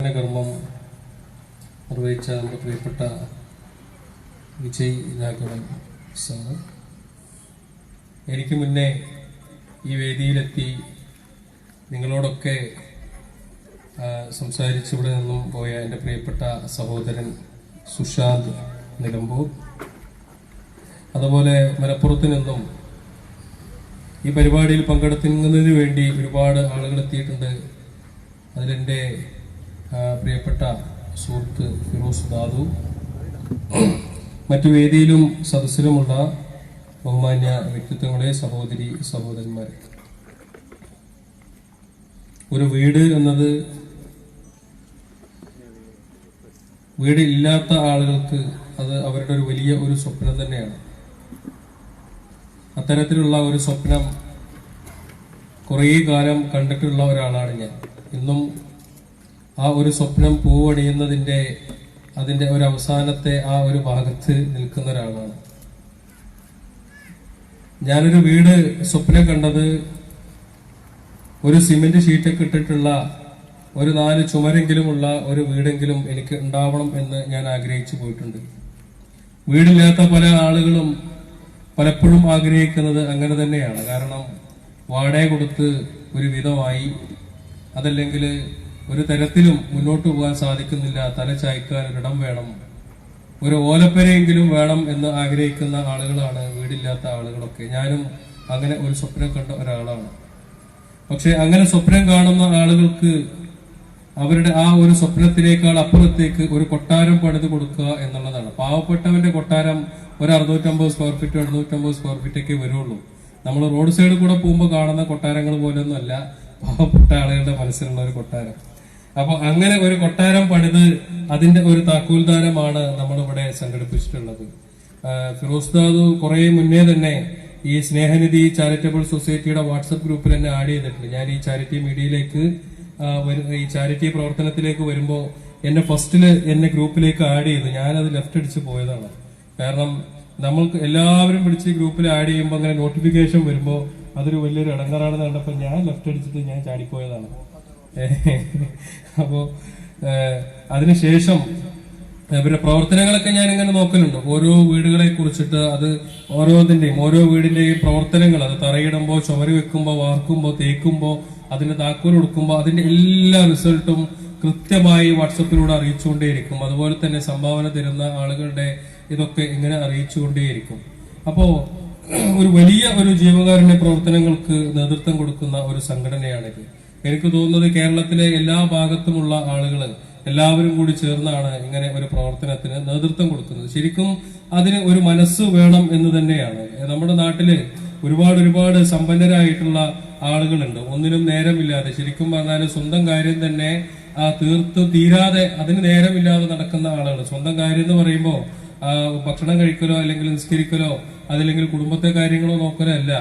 കർമ്മം നിർവഹിച്ച നമ്മുടെ പ്രിയപ്പെട്ട വിജയ് രാഘവൻ സാറ് എനിക്ക് മുന്നേ ഈ വേദിയിലെത്തി നിങ്ങളോടൊക്കെ സംസാരിച്ചിവിടെ നിന്നും പോയ എന്റെ പ്രിയപ്പെട്ട സഹോദരൻ സുശാന്ത് നിലമ്പൂർ അതുപോലെ മലപ്പുറത്ത് നിന്നും ഈ പരിപാടിയിൽ പങ്കെടുക്കുന്നതിന് വേണ്ടി ഒരുപാട് ആളുകൾ എത്തിയിട്ടുണ്ട്. അതിലെന്റെ പ്രിയപ്പെട്ട സുഹൃത്ത് ഫിറോസ് ദാദു. മറ്റു വേദിയിലും സദസ്സിലുമുള്ള ബഹുമാന്യ വ്യക്തിത്വങ്ങളെ സഹോദരി സഹോദരന്മാരെ. ഒരു വീട് എന്നത് വീട് ഇല്ലാത്ത ആളുകൾക്ക് അത് അവരുടെ ഒരു വലിയ ഒരു സ്വപ്നം തന്നെയാണ്. അത്തരത്തിലുള്ള ഒരു സ്വപ്നം കുറേ കാലം കണ്ടിട്ടുള്ള ഒരാളാണ് ഞാൻ. ഇന്നും ആ ഒരു സ്വപ്നം പൂവണിയുന്നതിന്റെ അതിന്റെ ഒരു അവസാനത്തെ ആ ഒരു ഭാഗത്ത് നിൽക്കുന്ന ഒരാളാണ്. ഞാനൊരു വീട് സ്വപ്നം കണ്ടത് ഒരു സിമെന്റ് ഷീറ്റൊക്കെ ഇട്ടിട്ടുള്ള ഒരു നാല് ചുമരെങ്കിലുമുള്ള ഒരു വീടെങ്കിലും എനിക്ക് ഉണ്ടാവണം എന്ന് ഞാൻ ആഗ്രഹിച്ചു പോയിട്ടുണ്ട്. വീടില്ലാത്ത പല ആളുകളും പലപ്പോഴും ആഗ്രഹിക്കുന്നത് അങ്ങനെ തന്നെയാണ്. കാരണം വാടക കൊടുത്ത് ഒരു വിധമായി അതല്ലെങ്കിൽ ഒരു തരത്തിലും മുന്നോട്ട് പോകാൻ സാധിക്കുന്നില്ല. തല ചായ്ക്കാൻ ഒരിടം വേണം. ഒരു ഓലപ്പരയെങ്കിലും വേണം എന്ന് ആഗ്രഹിക്കുന്ന ആളുകളാണ് വീടില്ലാത്ത ആളുകളൊക്കെ. ഞാനും അങ്ങനെ ഒരു സ്വപ്നം കണ്ട ഒരാളാണ്. പക്ഷെ അങ്ങനെ സ്വപ്നം കാണുന്ന ആളുകൾക്ക് അവരുടെ ആ ഒരു സ്വപ്നത്തിനേക്കാൾ അപ്പുറത്തേക്ക് ഒരു കൊട്ടാരം പണിത് കൊടുക്കുക എന്നുള്ളതാണ്. പാവപ്പെട്ടവന്റെ കൊട്ടാരം ഒരു അറുന്നൂറ്റമ്പത് സ്ക്വയർ ഫീറ്റ് എഴുന്നൂറ്റമ്പത് സ്ക്വയർ ഫീറ്റ് ഒക്കെ വരുള്ളൂ. നമ്മൾ റോഡ് സൈഡിൽ കൂടെ പോകുമ്പോൾ കാണുന്ന കൊട്ടാരങ്ങൾ പോലൊന്നുമല്ല പാവപ്പെട്ട ആളുകളുടെ മനസ്സിലുള്ള ഒരു കൊട്ടാരം. അപ്പൊ അങ്ങനെ ഒരു കൊട്ടാരം പണിത് അതിന്റെ ഒരു താക്കോൽദാനമാണ് നമ്മളിവിടെ സംഘടിപ്പിച്ചിട്ടുള്ളത്. ഫിറോസ് ദാദു കുറെ മുന്നേ തന്നെ ഈ സ്നേഹനിധി ചാരിറ്റബിൾ സൊസൈറ്റിയുടെ വാട്സപ്പ് ഗ്രൂപ്പിൽ എന്നെ ആഡ് ചെയ്തിട്ടുണ്ട്. ഞാൻ ഈ ചാരിറ്റി മീഡിയയിലേക്ക് ഈ ചാരിറ്റി പ്രവർത്തനത്തിലേക്ക് വരുമ്പോൾ എന്നെ ഫസ്റ്റിൽ എന്നെ ഗ്രൂപ്പിലേക്ക് ആഡ് ചെയ്തു. ഞാനത് ലെഫ്റ്റ് അടിച്ച് പോയതാണ്. കാരണം നമ്മൾക്ക് എല്ലാവരും പിടിച്ച് ഗ്രൂപ്പിൽ ആഡ് ചെയ്യുമ്പോൾ അങ്ങനെ നോട്ടിഫിക്കേഷൻ വരുമ്പോൾ അതൊരു വലിയൊരു ഇടങ്ങറാണെന്ന് കണ്ടപ്പോൾ ഞാൻ ലെഫ്റ്റ് അടിച്ചിട്ട് ഞാൻ ചാടിപ്പോയതാണ്. അപ്പോ അതിനുശേഷം പിന്നെ പ്രവർത്തനങ്ങളൊക്കെ ഞാൻ ഇങ്ങനെ നോക്കലുണ്ട്. ഓരോ വീടുകളെ കുറിച്ചിട്ട് അത് ഓരോതിന്റെയും ഓരോ വീടിന്റെയും പ്രവർത്തനങ്ങൾ. അത് തറയിടുമ്പോൾ ചുമര് വെക്കുമ്പോൾ വാർക്കുമ്പോൾ തേക്കുമ്പോൾ അതിന് താക്കോൽ കൊടുക്കുമ്പോൾ അതിന്റെ എല്ലാ റിസൾട്ടും കൃത്യമായി വാട്സപ്പിലൂടെ അറിയിച്ചുകൊണ്ടേയിരിക്കും. അതുപോലെ തന്നെ സംഭാവന തരുന്ന ആളുകളുടെ ഇതൊക്കെ ഇങ്ങനെ അറിയിച്ചുകൊണ്ടേയിരിക്കും. അപ്പോ ഒരു വലിയ ഒരു ജീവകാരുണ്യ പ്രവർത്തനങ്ങൾക്ക് നേതൃത്വം കൊടുക്കുന്ന ഒരു സംഘടനയാണിത്. എനിക്ക് തോന്നുന്നത് കേരളത്തിലെ എല്ലാ ഭാഗത്തുമുള്ള ആളുകൾ എല്ലാവരും കൂടി ചേർന്നാണ് ഇങ്ങനെ ഒരു പ്രവർത്തനത്തിന് നേതൃത്വം കൊടുക്കുന്നത്. ശരിക്കും അതിന് ഒരു മനസ്സ് വേണം എന്ന് തന്നെയാണ്. നമ്മുടെ നാട്ടിൽ ഒരുപാട് ഒരുപാട് സമ്പന്നരായിട്ടുള്ള ആളുകളുണ്ട്. ഒന്നിനും നേരമില്ലാതെ ശരിക്കും പറഞ്ഞാൽ സ്വന്തം കാര്യം തന്നെ തീർത്തു തീരാതെ അതിന് നേരമില്ലാതെ നടക്കുന്ന ആളുകൾ സ്വന്തം കാര്യം എന്ന് പറയുമ്പോൾ ഭക്ഷണം കഴിക്കലോ അല്ലെങ്കിൽ നിസ്കരിക്കലോ അതല്ലെങ്കിൽ കുടുംബത്തെ കാര്യങ്ങളോ നോക്കലോ അല്ല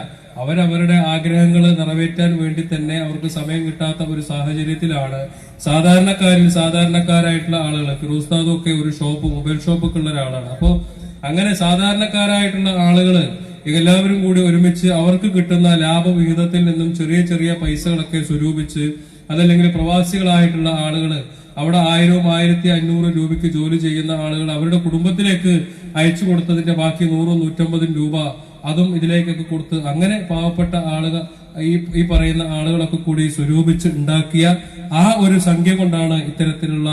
അവരവരുടെ ആഗ്രഹങ്ങൾ നിറവേറ്റാൻ വേണ്ടി തന്നെ അവർക്ക് സമയം കിട്ടാത്ത ഒരു സാഹചര്യത്തിലാണ് സാധാരണക്കാരിൽ സാധാരണക്കാരായിട്ടുള്ള ആളുകൾ ഫിറൂസ്താദും ഒക്കെ ഒരു ഷോപ്പ് മൊബൈൽ ഷോപ്പൊക്കെ ഉള്ള ഒരാളാണ്. അപ്പോൾ അങ്ങനെ സാധാരണക്കാരായിട്ടുള്ള ആളുകൾ എല്ലാവരും കൂടി ഒരുമിച്ച് അവർക്ക് കിട്ടുന്ന ലാഭവിഹിതത്തിൽ നിന്നും ചെറിയ ചെറിയ പൈസകളൊക്കെ സ്വരൂപിച്ച് അതല്ലെങ്കിൽ പ്രവാസികളായിട്ടുള്ള ആളുകൾ അവിടെ ആയിരവും ആയിരത്തി അഞ്ഞൂറ് രൂപയ്ക്ക് ജോലി ചെയ്യുന്ന ആളുകൾ അവരുടെ കുടുംബത്തിലേക്ക് അയച്ചു കൊടുത്തതിന്റെ ബാക്കി നൂറും നൂറ്റമ്പതും രൂപ അതും ഇതിലേക്കൊക്കെ കൊടുത്ത് അങ്ങനെ പാവപ്പെട്ട ആളുകൾ ഈ ഈ പറയുന്ന ആളുകളൊക്കെ കൂടി സ്വരൂപിച്ച് ഉണ്ടാക്കിയ ആ ഒരു സംഖ്യ കൊണ്ടാണ് ഇത്തരത്തിലുള്ള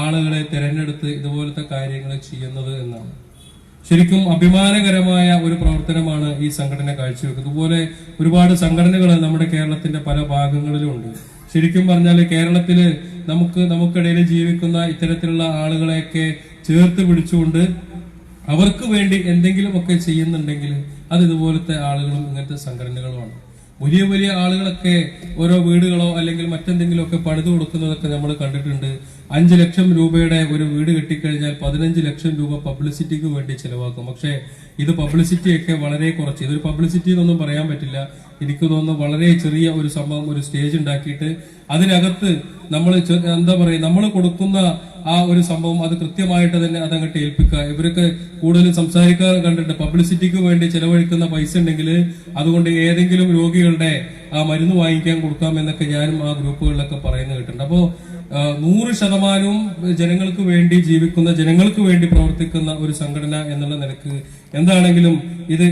ആളുകളെ തിരഞ്ഞെടുത്ത് ഇതുപോലത്തെ കാര്യങ്ങൾ ചെയ്യുന്നത് എന്നാണ്. ശരിക്കും അഭിമാനകരമായ ഒരു പ്രവർത്തനമാണ് ഈ സംഘടന കാഴ്ചവെക്കുന്നത്. ഇതുപോലെ ഒരുപാട് സംഘടനകൾ നമ്മുടെ കേരളത്തിന്റെ പല ഭാഗങ്ങളിലും ഉണ്ട്. ശരിക്കും പറഞ്ഞാൽ കേരളത്തിൽ നമുക്ക് നമുക്കിടയിൽ ജീവിക്കുന്ന ഇത്തരത്തിലുള്ള ആളുകളെയൊക്കെ ചേർത്ത് പിടിച്ചുകൊണ്ട് അവർക്ക് വേണ്ടി എന്തെങ്കിലുമൊക്കെ ചെയ്യുന്നുണ്ടെങ്കിൽ അത് ഇതുപോലത്തെ ആളുകളും ഇങ്ങനത്തെ സംഘടനകളുമാണ്. വലിയ വലിയ ആളുകളൊക്കെ ഓരോ വീടുകളോ അല്ലെങ്കിൽ മറ്റെന്തെങ്കിലുമൊക്കെ പണിത് കൊടുക്കുന്നതൊക്കെ നമ്മൾ കണ്ടിട്ടുണ്ട്. അഞ്ച് ലക്ഷം രൂപയുടെ ഒരു വീട് കെട്ടിക്കഴിഞ്ഞാൽ പതിനഞ്ച് ലക്ഷം രൂപ പബ്ലിസിറ്റിക്ക് വേണ്ടി ചിലവാക്കും. പക്ഷേ ഇത് പബ്ലിസിറ്റിയൊക്കെ വളരെ കുറച്ച്. ഇതൊരു പബ്ലിസിറ്റി എന്നൊന്നും പറയാൻ പറ്റില്ല. എനിക്ക് തോന്നുന്നു വളരെ ചെറിയ ഒരു സംഭവം ഒരു സ്റ്റേജ് ഉണ്ടാക്കിയിട്ട് അതിനകത്ത് നമ്മൾ എന്താ പറയുക നമ്മൾ കൊടുക്കുന്ന ആ ഒരു സംഭവം അത് കൃത്യമായിട്ട് തന്നെ അതങ്ങോട്ട് ഏൽപ്പിക്കുക. ഇവരൊക്കെ കൂടുതൽ സംസാരിക്കാൻ കണ്ടിട്ട് പബ്ലിസിറ്റിക്ക് വേണ്ടി ചെലവഴിക്കുന്ന പൈസ ഉണ്ടെങ്കിൽ അതുകൊണ്ട് ഏതെങ്കിലും രോഗികളുടെ ആ മരുന്ന് വാങ്ങിക്കാൻ കൊടുക്കാം എന്നൊക്കെ ഞാനും ആ ഗ്രൂപ്പുകളിലൊക്കെ പറയുന്നത് കേട്ടിട്ടുണ്ട്. അപ്പോൾ നൂറ് ശതമാനവും ജനങ്ങൾക്ക് വേണ്ടി ജീവിക്കുന്ന ജനങ്ങൾക്ക് വേണ്ടി പ്രവർത്തിക്കുന്ന ഒരു സംഘടന എന്നുള്ള നിലയ്ക്ക് എന്താണെങ്കിലും ഇത്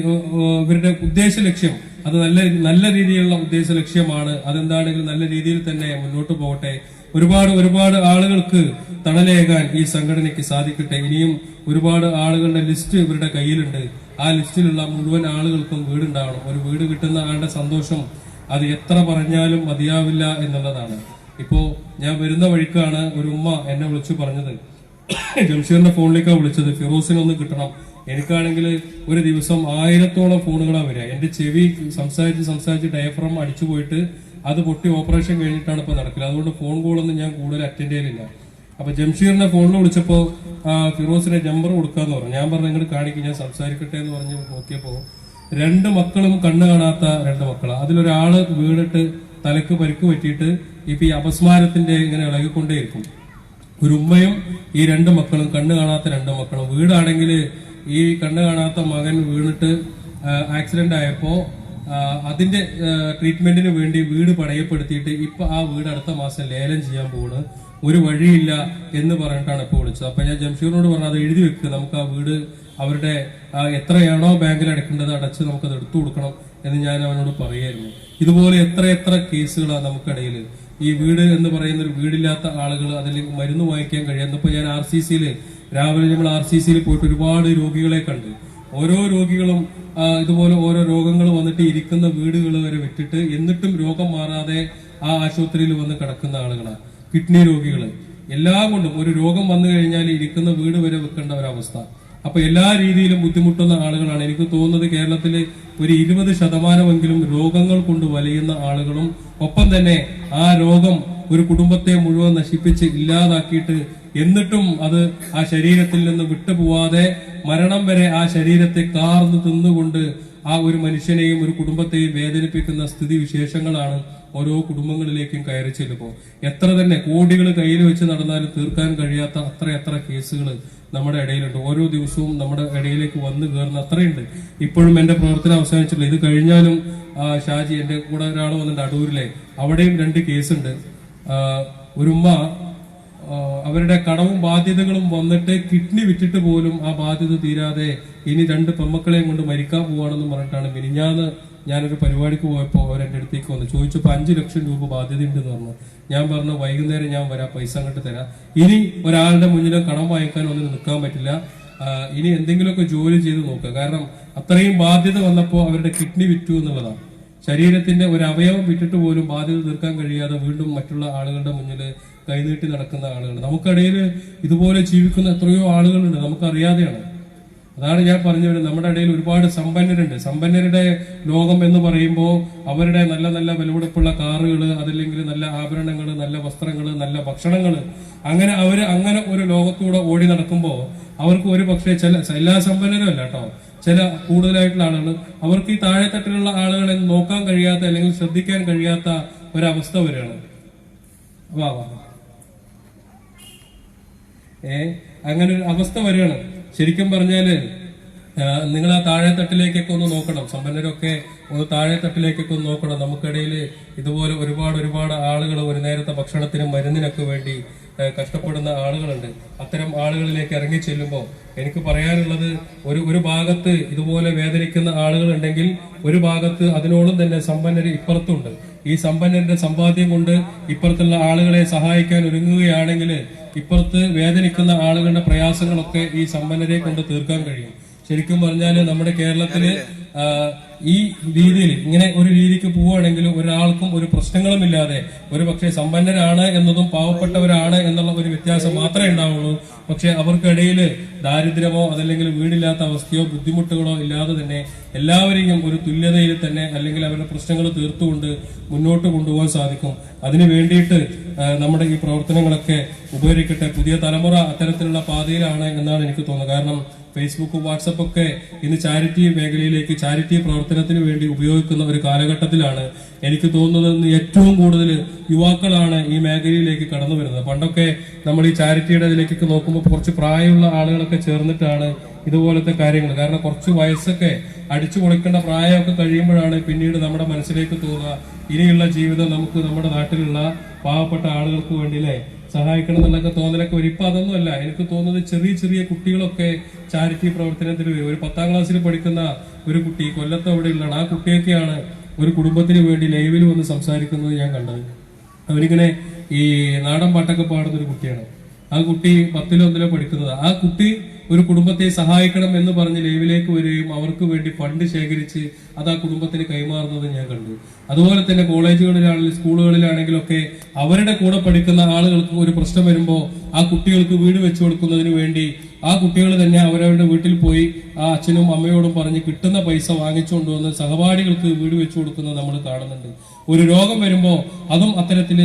ഇവരുടെ ഉദ്ദേശ ലക്ഷ്യം അത് നല്ല നല്ല രീതിയിലുള്ള ഉദ്ദേശ ലക്ഷ്യമാണ്. അതെന്താണെങ്കിലും നല്ല രീതിയിൽ തന്നെ മുന്നോട്ട് പോകട്ടെ ഒരുപാട് ഒരുപാട് ആളുകൾക്ക് തണലേകാൻ ഈ സംഘടനയ്ക്ക് സാധിക്കട്ടെ. ഇനിയും ഒരുപാട് ആളുകളുടെ ലിസ്റ്റ് ഇവരുടെ കയ്യിലുണ്ട്. ആ ലിസ്റ്റിലുള്ള മുഴുവൻ ആളുകൾക്കും വീടുണ്ടാവണം. ഒരു വീട് കിട്ടുന്ന ആളുടെ സന്തോഷം അത് എത്ര പറഞ്ഞാലും മതിയാവില്ല എന്നുള്ളതാണ്. ഇപ്പോ ഞാൻ വരുന്ന വഴിക്കാണ് ഒരു ഉമ്മ എന്നെ വിളിച്ചു പറഞ്ഞത്. ജംഷീറിന്റെ ഫോണിലേക്കാണ് വിളിച്ചത്. ഫിറോസിനൊന്ന് കിട്ടണം. എനിക്കാണെങ്കിൽ ഒരു ദിവസം ആയിരത്തോളം ഫോണുകളാണ് വരിക. എന്റെ ചെവി സംസാരിച്ച് സംസാരിച്ച് ഡയഫ്രം അടിച്ചു പോയിട്ട് അത് പൊട്ടി ഓപ്പറേഷൻ കഴിഞ്ഞിട്ടാണ് ഇപ്പൊ നടക്കുന്നത് അതുകൊണ്ട് ഫോൺ കോളൊന്നും ഞാൻ കൂടുതൽ അറ്റൻഡ് ചെയ്യലില്ല. അപ്പൊ ജംഷീറിനെ ഫോണിൽ വിളിച്ചപ്പോ ഫിറോസിനെ നമ്പർ കൊടുക്കാന്ന് പറഞ്ഞു. ഞാൻ പറഞ്ഞു നിങ്ങൾ കാണിക്കും ഞാൻ സംസാരിക്കട്ടെ എന്ന് പറഞ്ഞ് നോക്കിയപ്പോ രണ്ട് മക്കളും കണ്ണു കാണാത്ത രണ്ട് മക്കളാ. അതിലൊരാൾ വീണിട്ട് തലക്ക് പരിക്ക് പറ്റിയിട്ട് ഇപ്പൊ ഈ അപസ്മാരത്തിന്റെ ഇങ്ങനെ ഇളകിക്കൊണ്ടേയിരിക്കും. ഒരു ഉമ്മയും ഈ രണ്ട് മക്കളും കണ്ണു കാണാത്ത രണ്ട് മക്കളും. വീടാണെങ്കിൽ ഈ കണ്ണു കാണാത്ത മകൻ വീണിട്ട് ആക്സിഡന്റ് ആയപ്പോ ആ, അതിന്റെ ട്രീറ്റ്മെന്റിന് വേണ്ടി വീട് പണയപ്പെടുത്തിയിട്ട് ഇപ്പൊ ആ വീട് അടുത്ത മാസം ലേലം ചെയ്യാൻ പോണ്. ഒരു വഴിയില്ല എന്ന് പറഞ്ഞിട്ടാണ് ഇപ്പോൾ വിളിച്ചത്. അപ്പൊ ഞാൻ ജംഷീറിനോട് പറഞ്ഞു അത് എഴുതി വെക്കുക നമുക്ക് ആ വീട് അവരുടെ എത്രയാണോ ബാങ്കിൽ അടക്കേണ്ടത് അടച്ച് നമുക്കത് എടുത്തു കൊടുക്കണം എന്ന് ഞാൻ അവനോട് പറയായിരുന്നു. ഇതുപോലെ എത്ര എത്ര കേസുകളാണ് നമുക്കിടയിൽ ഈ വീട് എന്ന് പറയുന്ന ഒരു വീടില്ലാത്ത ആളുകൾ അതിൽ മരുന്ന് വാങ്ങിക്കാൻ കഴിയാം. ഇപ്പൊ ഞാൻ ആർ സി സിയിൽ രാവിലെ നമ്മൾ ആർ സി സിയിൽ പോയിട്ട് ഒരുപാട് രോഗികളെ കണ്ട്. ഓരോ രോഗികളും ഇതുപോലെ ഓരോ രോഗങ്ങൾ വന്നിട്ട് ഇരിക്കുന്ന വീടുകൾ വരെ വിട്ടിട്ട് എന്നിട്ടും രോഗം മാറാതെ ആ ആശുപത്രിയിൽ വന്ന് കിടക്കുന്ന ആളുകളാണ് കിഡ്നി രോഗികൾ എല്ലാം കൊണ്ടും ഒരു രോഗം വന്നു കഴിഞ്ഞാൽ ഇരിക്കുന്ന വീട് വരെ വെക്കേണ്ട ഒരവസ്ഥ. അപ്പൊ എല്ലാ രീതിയിലും ബുദ്ധിമുട്ടുന്ന ആളുകളാണ്. എനിക്ക് തോന്നുന്നത് കേരളത്തിൽ ഒരു ഇരുപത് ശതമാനമെങ്കിലും രോഗങ്ങൾ കൊണ്ട് വലയുന്ന ആളുകളും ഒപ്പം തന്നെ ആ രോഗം ഒരു കുടുംബത്തെ മുഴുവൻ നശിപ്പിച്ച് ഇല്ലാതാക്കിയിട്ട് എന്നിട്ടും അത് ആ ശരീരത്തിൽ നിന്ന് വിട്ടുപോവാതെ മരണം വരെ ആ ശരീരത്തെ കാർന്ന് തിന്നുകൊണ്ട് ആ ഒരു മനുഷ്യനെയും ഒരു കുടുംബത്തെയും വേദനിപ്പിക്കുന്ന സ്ഥിതി വിശേഷങ്ങളാണ് ഓരോ കുടുംബങ്ങളിലേക്കും കയറി ചെല്ലുമ്പോൾ. എത്ര തന്നെ കോടികൾ കയ്യിൽ വെച്ച് നടന്നാലും തീർക്കാൻ കഴിയാത്ത അത്ര എത്ര കേസുകൾ നമ്മുടെ ഇടയിലുണ്ട്. ഓരോ ദിവസവും നമ്മുടെ ഇടയിലേക്ക് വന്നു കയറുന്ന അത്രയുണ്ട്. ഇപ്പോഴും എന്റെ പ്രവർത്തനം അവസാനിച്ചിട്ടില്ല. ഇത് കഴിഞ്ഞാലും ഷാജി എന്റെ കൂടെ ഒരാൾ വന്നിട്ടുണ്ട് അടൂരിലെ. അവിടെയും രണ്ട് കേസുണ്ട്. ഒരുമ്മ അവരുടെ കടവും ബാധ്യതകളും വന്നിട്ട് കിഡ്നി വിറ്റിട്ട് പോലും ആ ബാധ്യത തീരാതെ ഇനി രണ്ട് പെമ്മക്കളെയും കൊണ്ട് മരിക്കാൻ പോവാണെന്ന് പറഞ്ഞിട്ടാണ് മിനിഞ്ഞാന്ന് ഞാനൊരു പരിപാടിക്ക് പോയപ്പോൾ അവരെന്റെ അടുത്തേക്ക് വന്നു. ചോദിച്ചപ്പോൾ അഞ്ച് ലക്ഷം രൂപ ബാധ്യത ഉണ്ടെന്ന് പറഞ്ഞു. ഞാൻ പറഞ്ഞു വൈകുന്നേരം ഞാൻ വരാം പൈസ അങ്ങോട്ട് തരാം. ഇനി ഒരാളുടെ മുന്നിൽ കടം വാങ്ങിക്കാൻ ഒന്നും നിൽക്കാൻ പറ്റില്ല. ഇനി എന്തെങ്കിലുമൊക്കെ ജോലി ചെയ്ത് നോക്കുക കാരണം അത്രയും ബാധ്യത വന്നപ്പോൾ അവരുടെ കിഡ്നി വിറ്റു എന്നുള്ളതാണ്. ശരീരത്തിന്റെ ഒരു അവയവം വിട്ടിട്ട് പോലും ബാധ്യത തീർക്കാൻ കഴിയാതെ വീണ്ടും മറ്റുള്ള ആളുകളുടെ മുന്നിൽ കൈനീട്ടി നടക്കുന്ന ആളുകൾ. നമുക്കിടയിൽ ഇതുപോലെ ജീവിക്കുന്ന എത്രയോ ആളുകളുണ്ട്. നമുക്കറിയാതെയാണ്. അതാണ് ഞാൻ പറഞ്ഞു വരുന്നത്. നമ്മുടെ ഇടയിൽ ഒരുപാട് സമ്പന്നരുണ്ട്. സമ്പന്നരുടെ ലോകം എന്ന് പറയുമ്പോൾ അവരുടെ നല്ല നല്ല വിലപിടിപ്പുള്ള കാറുകൾ അതല്ലെങ്കിൽ നല്ല ആഭരണങ്ങൾ നല്ല വസ്ത്രങ്ങൾ നല്ല ഭക്ഷണങ്ങൾ. അങ്ങനെ അവർ അങ്ങനെ ഒരു ലോകത്തൂടെ ഓടി നടക്കുമ്പോൾ അവർക്ക് ഒരു പക്ഷേ ചില എല്ലാ സമ്പന്നരും അല്ല കേട്ടോ. ചില കൂടുതലായിട്ടുള്ള ആളുകൾ. അവർക്ക് ഈ താഴെത്തട്ടിലുള്ള ആളുകളെ നോക്കാൻ കഴിയാത്ത അല്ലെങ്കിൽ ശ്രദ്ധിക്കാൻ കഴിയാത്ത ഒരവസ്ഥ വരികയാണ്. വാ വാ. ഏ? അങ്ങനെ ഒരു അവസ്ഥ വരികയാണ്. ശരിക്കും പറഞ്ഞാൽ നിങ്ങൾ ആ താഴെത്തട്ടിലേക്കൊക്കെ ഒന്ന് നോക്കണം. സമ്പന്നരൊക്കെ ഒന്ന് താഴെത്തട്ടിലേക്കൊക്കെ ഒന്ന് നോക്കണം. നമുക്കിടയിൽ ഇതുപോലെ ഒരുപാട് ഒരുപാട് ആളുകൾ ഒരു നേരത്തെ ഭക്ഷണത്തിനും മരുന്നിനൊക്കെ വേണ്ടി കഷ്ടപ്പെടുന്ന ആളുകളുണ്ട്. അത്തരം ആളുകളിലേക്ക് ഇറങ്ങി ചെല്ലുമ്പോൾ എനിക്ക് പറയാനുള്ളത് ഒരു ഒരു ഭാഗത്ത് ഇതുപോലെ വേദനിക്കുന്ന ആളുകളുണ്ടെങ്കിൽ ഒരു ഭാഗത്ത് അതിനോളം തന്നെ സമ്പന്നര് ഇപ്പുറത്തുണ്ട്. ഈ സമ്പന്നന്റെ സമ്പാദ്യം കൊണ്ട് ഇപ്പുറത്തുള്ള ആളുകളെ സഹായിക്കാൻ ഒരുങ്ങുകയാണെങ്കിൽ ഇപ്പുറത്ത് വേദനിക്കുന്ന ആളുകളുടെ പ്രയാസങ്ങളൊക്കെ ഈ സമ്പന്നരെ കൊണ്ട് തീർക്കാൻ കഴിയും. ശരിക്കും പറഞ്ഞാൽ നമ്മുടെ കേരളത്തിൽ ഈ രീതിയിൽ ഇങ്ങനെ ഒരു രീതിക്ക് പോവുകയാണെങ്കിൽ ഒരാൾക്കും ഒരു പ്രശ്നങ്ങളുമില്ലാതെ ഒരു പക്ഷേ സമ്പന്നരാണ് എന്നതും പാവപ്പെട്ടവരാണ് എന്നുള്ള ഒരു വ്യത്യാസം മാത്രമേ ഉണ്ടാവുള്ളൂ. പക്ഷെ അവർക്കിടയിൽ ദാരിദ്ര്യമോ അതല്ലെങ്കിൽ വീടില്ലാത്ത അവസ്ഥയോ ബുദ്ധിമുട്ടുകളോ ഇല്ലാതെ തന്നെ എല്ലാവരെയും ഒരു തുല്യതയിൽ തന്നെ അല്ലെങ്കിൽ അവരുടെ പ്രശ്നങ്ങൾ തീർത്തുകൊണ്ട് മുന്നോട്ട് കൊണ്ടുപോകാൻ സാധിക്കും. അതിനു വേണ്ടിയിട്ട് നമ്മുടെ ഈ പ്രവർത്തനങ്ങളൊക്കെ ഉപകരിക്കട്ടെ. പുതിയ തലമുറ അത്തരത്തിലുള്ള പാതയിലാണ് എന്നാണ് എനിക്ക് തോന്നുന്നത്. കാരണം ഫേസ്ബുക്ക് വാട്സപ്പ് ഒക്കെ ഇന്ന് ചാരിറ്റി മേഖലയിലേക്ക് ചാരിറ്റി പ്രവർത്തനത്തിന് വേണ്ടി ഉപയോഗിക്കുന്ന ഒരു കാലഘട്ടത്തിലാണ് എനിക്ക് തോന്നുന്നത് ഇന്ന് ഏറ്റവും കൂടുതൽ യുവാക്കളാണ് ഈ മേഖലയിലേക്ക് കടന്നു വരുന്നത്. പണ്ടൊക്കെ നമ്മൾ ഈ ചാരിറ്റിയുടെ ഇതിലേക്കൊക്കെ നോക്കുമ്പോൾ കുറച്ച് പ്രായമുള്ള ആളുകളൊക്കെ ചേർന്നിട്ടാണ് ഇതുപോലത്തെ കാര്യങ്ങൾ. കാരണം കുറച്ച് വയസ്സൊക്കെ അടിച്ചു പൊളിക്കേണ്ട പ്രായമൊക്കെ കഴിയുമ്പോഴാണ് പിന്നീട് നമ്മുടെ മനസ്സിലേക്ക് തോന്നുക ഇനിയുള്ള ജീവിതം നമുക്ക് നമ്മുടെ നാട്ടിലുള്ള പാവപ്പെട്ട ആളുകൾക്ക് വേണ്ടിയില്ലേ സഹായിക്കണം എന്നുള്ളൊക്കെ തോന്നലൊക്കെ വരും. ഇപ്പൊ അതൊന്നും അല്ല എനിക്ക് തോന്നുന്നത് ചെറിയ ചെറിയ കുട്ടികളൊക്കെ ചാരിറ്റി പ്രവർത്തനത്തിന് വരും. ഒരു പത്താം ക്ലാസ്സിൽ പഠിക്കുന്ന ഒരു കുട്ടി കൊല്ലത്ത് അവിടെയുള്ളതാണ്. ആ കുട്ടിയൊക്കെയാണ് ഒരു കുടുംബത്തിന് വേണ്ടി ലൈവിൽ വന്ന് സംസാരിക്കുന്നത് ഞാൻ കണ്ടത്. അവരിങ്ങനെ ഈ നാടൻ പാട്ടൊക്കെ പാടുന്ന ഒരു കുട്ടിയാണ്. ആ കുട്ടി പത്തിലോ ഒന്നിലോ പഠിക്കുന്നത്. ആ കുട്ടി ഒരു കുടുംബത്തെ സഹായിക്കണം എന്ന് പറഞ്ഞ് ലൈവിലേക്ക് വരികയും അവർക്ക് വേണ്ടി ഫണ്ട് ശേഖരിച്ച് അത് ആ കുടുംബത്തിന് കൈമാറുന്നത് ഞാൻ കണ്ടു. അതുപോലെ തന്നെ കോളേജുകളിലാണെങ്കിലും സ്കൂളുകളിലാണെങ്കിലും ഒക്കെ അവരുടെ കൂടെ പഠിക്കുന്ന ആളുകൾക്ക് ഒരു പ്രശ്നം വരുമ്പോൾ ആ കുട്ടികൾക്ക് വീട് വെച്ചു കൊടുക്കുന്നതിന് വേണ്ടി ആ കുട്ടികൾ തന്നെ അവരവരുടെ വീട്ടിൽ പോയി ആ അച്ഛനും അമ്മയോടും പറഞ്ഞ് കിട്ടുന്ന പൈസ വാങ്ങിച്ചുകൊണ്ടുവന്ന് സഹപാഠികൾക്ക് വീട് വെച്ചു കൊടുക്കുന്നത് നമ്മൾ കാണുന്നുണ്ട്. ഒരു രോഗം വരുമ്പോൾ അതും അത്തരത്തിൽ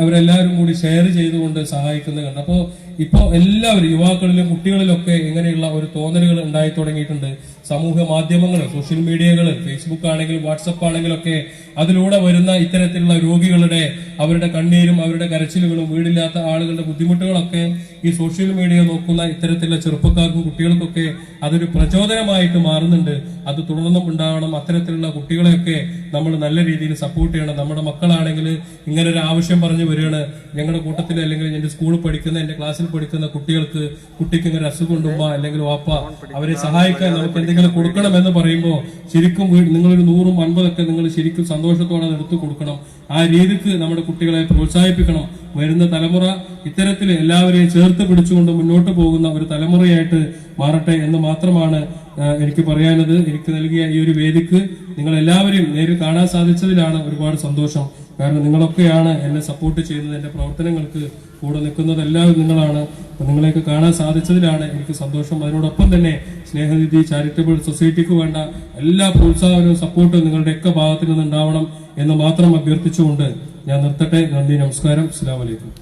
അവരെല്ലാവരും കൂടി ഷെയർ ചെയ്തുകൊണ്ട് സഹായിക്കുന്നത് കണ്ട്. അപ്പോൾ ഇപ്പോൾ എല്ലാവരും യുവാക്കളിലും കുട്ടികളിലൊക്കെ ഇങ്ങനെയുള്ള ഒരു തോന്നലുകൾ ഉണ്ടായി തുടങ്ങിയിട്ടുണ്ട്. സമൂഹ മാധ്യമങ്ങൾ സോഷ്യൽ മീഡിയകൾ ഫേസ്ബുക്ക് ആണെങ്കിലും വാട്സപ്പ് ആണെങ്കിലും ഒക്കെ അതിലൂടെ വരുന്ന ഇത്തരത്തിലുള്ള രോഗികളുടെ അവരുടെ കണ്ണീരും അവരുടെ കരച്ചിലുകളും വീടില്ലാത്ത ആളുകളുടെ ബുദ്ധിമുട്ടുകളൊക്കെ ഈ സോഷ്യൽ മീഡിയ നോക്കുന്ന ഇത്തരത്തിലുള്ള ചെറുപ്പക്കാർക്കും കുട്ടികൾക്കൊക്കെ അതൊരു പ്രചോദനമായിട്ട് മാറുന്നുണ്ട്. അത് തുടർന്നും ഉണ്ടാവണം. അത്തരത്തിലുള്ള കുട്ടികളെയൊക്കെ നമ്മൾ നല്ല രീതിയിൽ സപ്പോർട്ട് ചെയ്യണം. നമ്മുടെ മക്കളാണെങ്കിൽ ഇങ്ങനെ ഒരു ആവശ്യം പറഞ്ഞു വരികയാണ്. ഞങ്ങളുടെ കൂട്ടത്തിൽ അല്ലെങ്കിൽ എന്റെ സ്കൂളിൽ പഠിക്കുന്ന എന്റെ ക്ലാസ്സിൽ പഠിക്കുന്ന കുട്ടികൾക്ക് കുട്ടിക്ക് ഇങ്ങനെ അസുഖം ഉണ്ടുമ്പോ അല്ലെങ്കിൽ വാപ്പ അവരെ സഹായിക്കാൻ നമുക്ക് എന്തെങ്കിലും കൊടുക്കണം എന്ന് പറയുമ്പോൾ ശരിക്കും നിങ്ങളൊരു നൂറും അൻപതൊക്കെ നിങ്ങൾ ശരിക്കും സന്തോഷത്തോടെ എടുത്തു കൊടുക്കണം. ആ രീതിക്ക് നമ്മുടെ കുട്ടികളെ പ്രോത്സാഹിപ്പിക്കണം. വരുന്ന തലമുറ ഇത്തരത്തിൽ എല്ലാവരെയും ചേർത്ത് പിടിച്ചുകൊണ്ട് മുന്നോട്ട് പോകുന്ന ഒരു തലമുറയായിട്ട് മാറട്ടെ എന്ന് മാത്രമാണ് എനിക്ക് പറയാനുള്ളത് എനിക്ക് നൽകിയ ഈ ഒരു വേദിക്ക് നിങ്ങൾ എല്ലാവരെയും നേരിൽ കാണാൻ സാധിച്ചതിലാണ് ഒരുപാട് സന്തോഷം. കാരണം നിങ്ങളൊക്കെയാണ് എന്നെ സപ്പോർട്ട് ചെയ്യുന്നത് എന്റെ പ്രവർത്തനങ്ങൾക്ക് കൂടെ നിൽക്കുന്നത് എല്ലാവരും നിങ്ങളാണ്. നിങ്ങളെയൊക്കെ കാണാൻ സാധിച്ചതിലാണ് എനിക്ക് സന്തോഷം. അതിനോടൊപ്പം തന്നെ സ്നേഹനിധി ചാരിറ്റബിൾ സൊസൈറ്റിക്ക് വേണ്ട എല്ലാ പ്രോത്സാഹനവും സപ്പോർട്ടും നിങ്ങളുടെയൊക്കെ ഭാഗത്തു നിന്ന് ഉണ്ടാവണം എന്ന് മാത്രം അഭ്യർത്ഥിച്ചുകൊണ്ട് ഞാൻ നിർത്തട്ടെ. നന്ദി നമസ്കാരം. അസ്സാം വലൈക്കും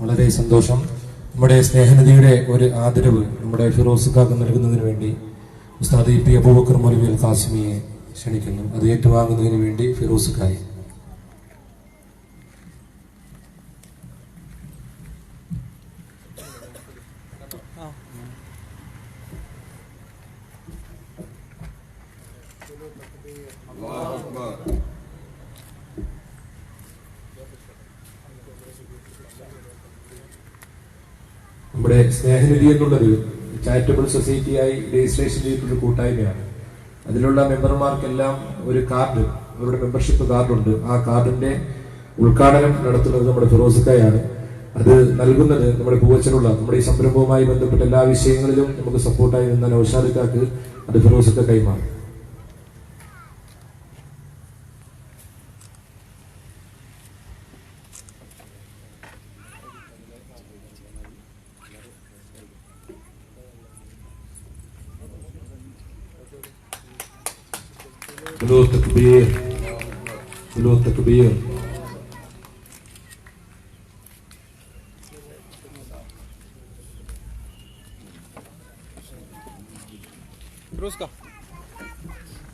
വളരെ സന്തോഷം. നമ്മുടെ സ്നേഹനദിയുടെ ഒരു ആദരവ് നമ്മുടെ ഫിറോസുക്കാക്ക് നൽകുന്നതിന് വേണ്ടി ഉസ്താദ് പി അബൂബക്കർ മൊലവിയൽ കാസിമിയെ ക്ഷണിക്കുന്നു. അത് ഏറ്റുവാങ്ങുന്നതിന് വേണ്ടി ഫിറോസുക്കായി നമ്മുടെ സ്നേഹനിധി എന്നുള്ളത് ചാരിറ്റബിൾ സൊസൈറ്റിയായി രജിസ്ട്രേഷൻ ചെയ്തിട്ടുള്ള കൂട്ടായ്മയാണ്. അതിലുള്ള മെമ്പർമാർക്കെല്ലാം ഒരു കാർഡ് അവരുടെ മെമ്പർഷിപ്പ് കാർഡുണ്ട് ആ കാർഡിന്റെ ഉദ്ഘാടനം നടത്തുന്നത് നമ്മുടെ ഫിറോസിക്കായാണ്. അത് നൽകുന്നത് നമ്മുടെ പൂവച്ചനുള്ള നമ്മുടെ ഈ സംരംഭവുമായി ബന്ധപ്പെട്ട എല്ലാ വിഷയങ്ങളിലും നമുക്ക് സപ്പോർട്ടായി നിന്ന നൌഷാദിക്കാക്ക് അത് ഫിറോസിക്ക കൈമാറും. بلو التكبير بلو التكبير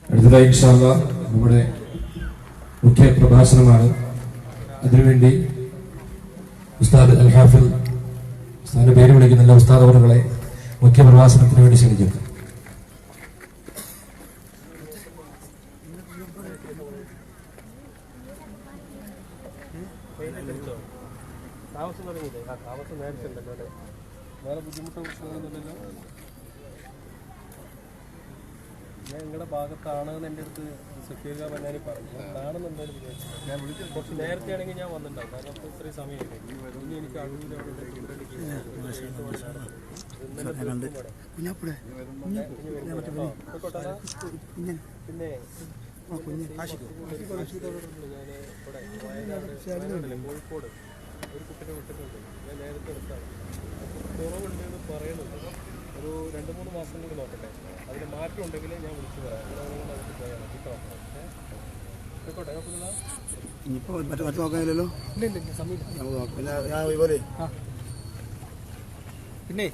അടുത്തതായി ഇൻഷാല്ല നമ്മുടെ മുഖ്യ പ്രഭാഷണമാണ് അതിനുവേണ്ടി ഉസ്താദ് അൽ ഹാഫിൽ ഉസ്താദിന്റെ പേര് വിളിക്കുന്നില്ല ഉസ്താദ് അവറുകളെ മുഖ്യ പ്രഭാഷണത്തിന് വേണ്ടി ക്ഷണിക്കുന്നു താമസം തുടങ്ങിയില്ലേ? ആ താമസം നേരത്തെ ഉണ്ടല്ലോ അല്ലേ? വേറെ ബുദ്ധിമുട്ടോ പ്രശ്നമൊന്നുമില്ലല്ലോ ഞാൻ നിങ്ങളുടെ ഭാഗത്താണ് എന്ന് എന്റെ അടുത്ത് സെക്യൂരിറ്റി മന്നാനി പറഞ്ഞു. കാണുന്നുണ്ടെന്ന് വിചാരിച്ചു ഞാൻ വിളിച്ചു കുറച്ച് നേരത്തെ ആണെങ്കിൽ ഞാൻ വന്നിട്ടുണ്ടാവും. കാരണം അപ്പോൾ ഇത്രയും സമയമില്ലേ? ഇനി എനിക്ക് അടൂര് അവിടെ കോഴിക്കോട് ഒരു കുട്ടിനെ വിട്ടിട്ടുണ്ട് ഞാൻ നേരത്തെ എടുത്താണ് കുറവുണ്ടെന്ന് പറയുന്നുണ്ട് ഒരു രണ്ട് മൂന്ന് മാസം കൂടി നോക്കട്ടെ അതിന് മാറ്റം ഉണ്ടെങ്കിൽ ഞാൻ വിളിച്ചു പറയാം കേട്ടോ? ആയിക്കോട്ടെ മറ്റു മറ്റു നോക്കാനില്ലല്ലോ? ഇല്ല ഇല്ല സമയം നമുക്ക് നോക്കാം പിന്നെ ഞാൻ ഇതുപോലെ പിന്നെ?